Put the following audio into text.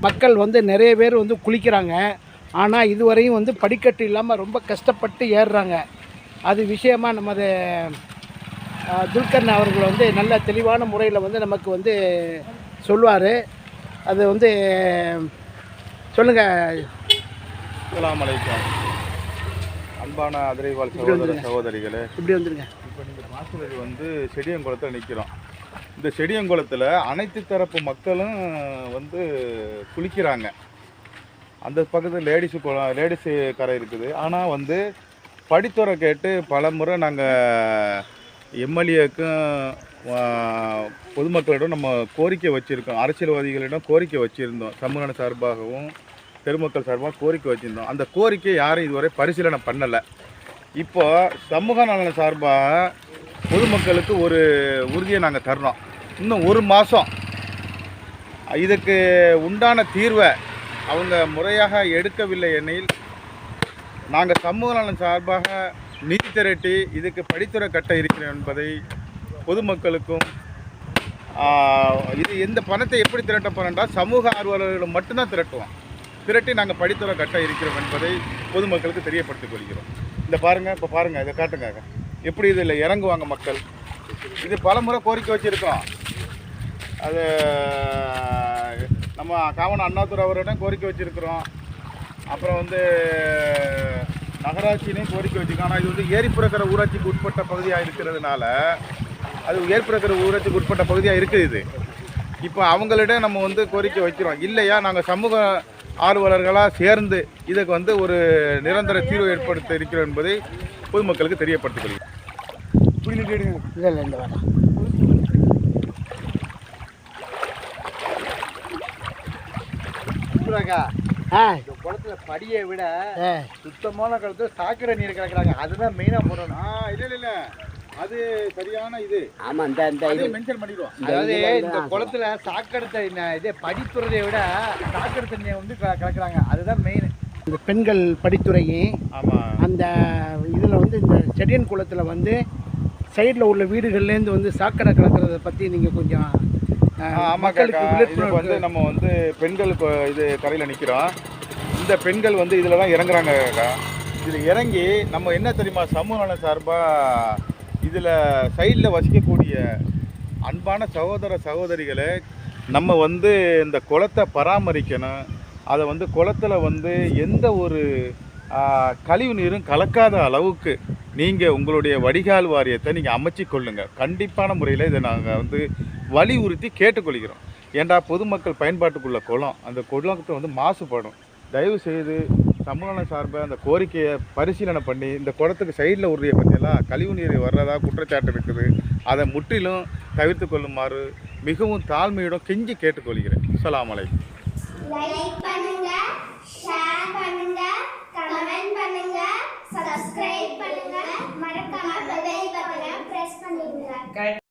மக்கள் வந்து நிறைய பேர் வந்து குளிக்கிறாங்க. ஆனால் இதுவரையும் வந்து படிக்கட்டு இல்லாமல் ரொம்ப கஷ்டப்பட்டு ஏறுறாங்க. அது விஷயமா நமது அஹ், அவர்கள் வந்து நல்ல தெளிவான முறையில் வந்து நமக்கு வந்து சொல்லுவார் அது வந்து சொல்லுங்கள் அஸ்ஸலாமு அலைக்கும். அன்பான அதிரைவாழ் சகோதர சகோதரிகளே. இப்படி வந்துருங்க. இப்போ நீங்கள் பார்க்குறது வந்து செடியங்குளத்தில் நிற்கிறோம் இந்த செடியங்குளத்தில் அனைத்து தரப்பு மக்களும் வந்து குளிக்கிறாங்க. அந்த பக்கத்தில் லேடிஸு குளம் லேடிஸு கரை இருக்குது. ஆனால் வந்து படித்துறை கேட்டு பல முறை நாங்கள் எம்எல்ஏக்கும் பொதுமக்களிடம் நம்ம கோரிக்கை வச்சுருக்கோம். அரசியல்வாதிகளிடம் கோரிக்கை வச்சுருந்தோம். சமூக சார்பாகவும் பெருமக்கள் சார்பாக கோரிக்கை வச்சுருந்தோம். அந்த கோரிக்கை யாரும் இதுவரை பரிசீலனை பண்ணலை. இப்போ சமூக நலன் சார்பாக பொதுமக்களுக்கு ஒரு உறுதியை நாங்கள் தர்றோம். இன்னும் ஒரு மாதம் இதுக்கு உண்டான தீர்வை அவங்க முறையாக எடுக்கவில்லை எனில் நாங்கள் சமூக நலன் சார்பாக நிதி திரட்டி இதுக்கு படித்துறை கட்ட இருக்கிறோம் என்பதை பொதுமக்களுக்கும் இது எந்த பணத்தை எப்படி திரட்ட போகிறோம்டா சமூக ஆர்வலர்களும் மட்டும்தான் திரட்டுவோம். திரட்டி நாங்கள் படித்துறை கட்ட இருக்கிறோம் என்பதை பொதுமக்களுக்கு தெரியப்படுத்திக் கொள்கிறோம். இந்த பாருங்கள் இப்போ பாருங்கள் இதை காட்டுங்க. எப்படி இதில் இறங்குவாங்க மக்கள். இது பல முறை கோரிக்கை வச்சுருக்கோம். அது நம்ம காமன் அண்ணாதுரை அவரிடம் கோரிக்கை வச்சுருக்கிறோம். அப்புறம் வந்து நகராட்சியிலையும் கோரிக்கை வச்சுருக்கோம் ஆனால் இது வந்து ஏரிப்புறக்கிற ஊராட்சிக்கு உட்பட்ட பகுதியாக இருக்கிறதுனால அது ஏற்படுக்கிற ஊராட்சிக்கு உட்பட்ட பகுதியாக இருக்குது இது. இப்போ அவங்களிடம் நம்ம வந்து கோரிக்கை வைக்கிறோம். இல்லையா நாங்கள் சமூக ஆர்வலர்களாக சேர்ந்து இதுக்கு வந்து ஒரு நிரந்தர தீர்வு ஏற்படுத்த இருக்கிறோம் என்பதை பொதுமக்களுக்கு தெரியப்படுத்திக் கொள்கிறோம். இல்லை இல்லை இந்த இந்த குளத்துல படியை விட சுத்தமான குளத்துல சாக்கடை நீர் கிடக்குறாங்க அதுதான் மெயினா போடணும் இல்லை இல்லை அது சரியான இது. ஆமாம் இந்த இந்த மென்ஷன் பண்ணிடுவோம். அதாவது இந்த குளத்துல சாக்கடை தண்ணி இதே படிப்புறதை விட சாக்கடை தண்ணியை வந்து க- கலக்குறாங்க. அதுதான் மெயின் இந்த பெண்கள் படித்துறையும் ஆமாம் அந்த இதில் வந்து இந்த செடியன் குளத்தில் வந்து சைடில் உள்ள வீடுகள்லேருந்து வந்து சாக்கடை கலக்கிறத பற்றி நீங்கள் கொஞ்சம் மக்களுக்கு விழிப்புணர்வு. வந்து நம்ம வந்து பெண்கள் இது கரையில் நிற்கிறோம் இந்த பெண்கள் வந்து இதில் தான் இறங்குறாங்க காக்கா இதில் இறங்கி நம்ம என்ன தெரியுமா சமூக நல சார்பாக இதில் சைடில் வசிக்கக்கூடிய அன்பான சகோதர சகோதரிகளை நம்ம வந்து இந்த குளத்தை பராமரிக்கணும். அதை வந்து குளத்தில் வந்து எந்த ஒரு கழிவு நீரும் கலக்காத அளவுக்கு நீங்கள் உங்களுடைய வடிகால் வாரியத்தை நீங்கள் அமைச்சு கொள்ளுங்கள் கண்டிப்பான முறையில் இதை நாங்கள் வந்து வலியுறுத்தி கேட்டுக்கொள்கிறோம். ஏண்டா பொதுமக்கள் பயன்பாட்டுக்குள்ள குளம் அந்த குளத்தை வந்து மாசுபடும். தயவு செய்து சமூக சார்பாக அந்த கோரிக்கையை பரிசீலனை பண்ணி இந்த குளத்துக்கு சைடில் உரிய பற்றியெல்லாம் கழிவு நீர் வர்றதா குற்றச்சாட்டு இருக்குது. அதை முற்றிலும் தவிர்த்து கொள்ளுமாறு மிகவும் தாழ்மையுடன் கெஞ்சி கேட்டுக்கொள்கிறேன். அஸ்ஸலாமு அலைக்கும். கமெண்ட் பண்ணுங்க சப்ஸ்கிரைப் பண்ணுங்க மறக்காம பெல் பட்டனை பிரஸ் பண்ணிடுங்க.